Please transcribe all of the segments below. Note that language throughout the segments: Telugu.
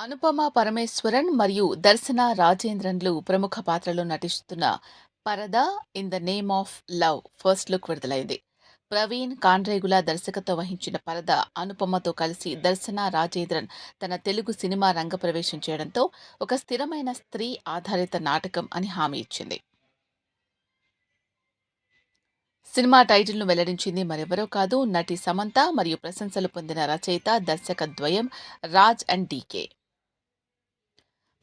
అనుపమ పరమేశ్వరన్ మరియు దర్శన రాజేంద్రన్లు ప్రముఖ పాత్రలో నటిస్తున్న Paradha in the name of love first look విడుదలైంది. ప్రవీణ్ కాండ్రేగుల దర్శకత్వం వహించిన పరద అనుపమతో కలిసి దర్శన రాజేంద్రన్ తన తెలుగు సినిమా రంగప్రవేశం చేయడంతో ఒక స్థిరమైన స్త్రీ ఆధారిత నాటకం అని హామీ ఇచ్చింది. సినిమా టైటిల్ను వెల్లడించింది మరెవరో కాదు నటి సమంత మరియు ప్రశంసలు పొందిన రచయిత దర్శక ద్వయం Raj and DK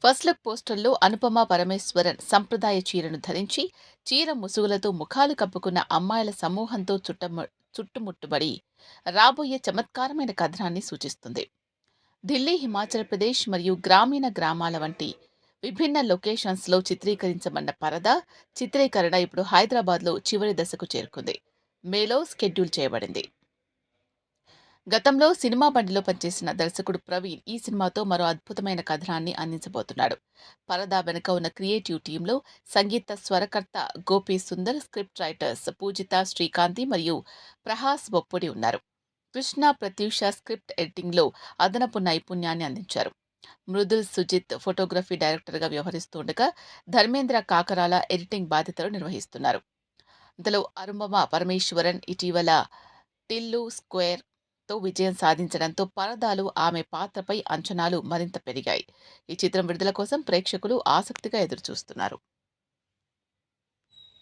first look పోస్టర్లో అనుపమ పరమేశ్వరన్ సంప్రదాయ చీరను ధరించి చీర ముసుగులతో ముఖాలు కప్పుకున్న అమ్మాయిల సమూహంతో చుట్టము చుట్టుముట్టుబడి రాబోయే చమత్కారమైన కథనాన్ని సూచిస్తుంది. ఢిల్లీ హిమాచల్ ప్రదేశ్ మరియు గ్రామీణ గ్రామాల వంటి విభిన్న లొకేషన్స్లో చిత్రీకరించబడిన పరద చిత్రీకరణ ఇప్పుడు హైదరాబాద్లో చివరి దశకు చేరుకుంది. మేలో స్కెడ్యూల్ చేయబడింది. గతంలో సినిమా బండిలో పనిచేసిన దర్శకుడు ప్రవీణ్ ఈ సినిమాతో మరో అద్భుతమైన కథనాన్ని అందించబోతున్నాడు. పరదా వెనుక ఉన్న క్రియేటివ్ టీంలో సంగీత స్వరకర్త గోపి సుందర్ స్క్రిప్ట్ రైటర్స్ పూజిత శ్రీకాంతి మరియు ప్రహాస్ బొప్పుడి ఉన్నారు. కృష్ణ ప్రత్యూష స్క్రిప్ట్ ఎడిటింగ్లో అదనపు నైపుణ్యాన్ని అందించారు. మృదుల్ సుజిత్ ఫోటోగ్రఫీ డైరెక్టర్గా వ్యవహరిస్తుండగా ధర్మేంద్ర కాకరాల ఎడిటింగ్ బాధ్యతలు నిర్వహిస్తున్నారు. ఇంతలో అరుంబమ పరమేశ్వరన్ ఇటీవల టిల్లు స్క్వేర్ తో విజయం సాధించడంతో పరదాలు ఆమె పాత్రపై అంచనాలు మరింత పెరిగాయి. ఈ చిత్రం విడుదల కోసం ప్రేక్షకులు ఆసక్తిగా ఎదురుచూస్తున్నారు.